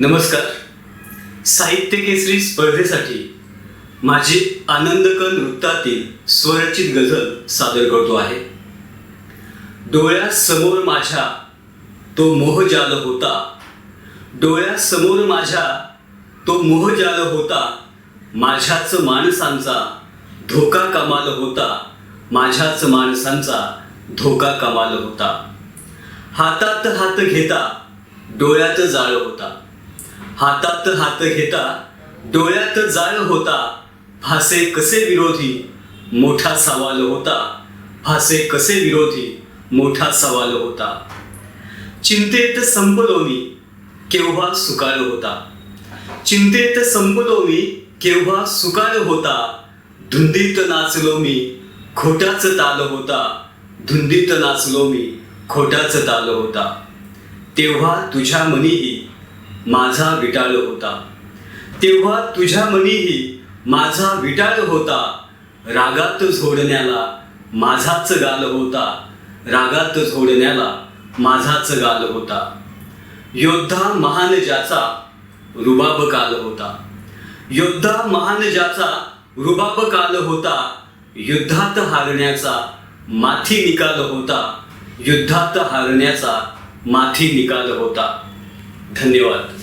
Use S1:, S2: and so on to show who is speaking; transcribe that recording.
S1: नमस्कार. साहित्य केसरी स्पर्धेसाठी माझी आनंदक नृत्यातील स्वरचित गझल सादर करतो आहे. डोळ्यासमोर माझ्या तो मोहजाल होता. डोळ्यासमोर माझ्या तो मोहजाल होता. माझ्याच माणसांचा धोका कमाल होता. माझ्याच माणसांचा धोका कमाल होता. हातात हात घेता डोळ्यात जाळ होता. हातात हात घेता डोळ्यात जाळ होता फासे कसे विरोधी मोठा सवाल होता. फासे कसे विरोधी मोठा सवाल होता. चिंतेत संपलो मी केव्हा सुकाळ होता. चिंतेत संपलो मी केव्हा सुकाळ होता. धुंदीत नाचलो मी खोटाच ताल होता. धुंदीत नाचलो मी खोटाच ताल होता. तेव्हा तुझ्या मनीही माझा विटाळ होता. तेव्हा तुझ्या मनीही माझा विटाळ होता. रागात झोडण्याला माझाच गाल होता. रागात झोडण्याला माझाच गाल होता. योद्धा महान ज्याचा रुबाब काल होता. योद्धा महान ज्याचा रुबाब काल होता. युद्धात हारण्याचा माथी निकाल होता. युद्धात हारण्याचा माथी निकाल होता. 坑爹完了。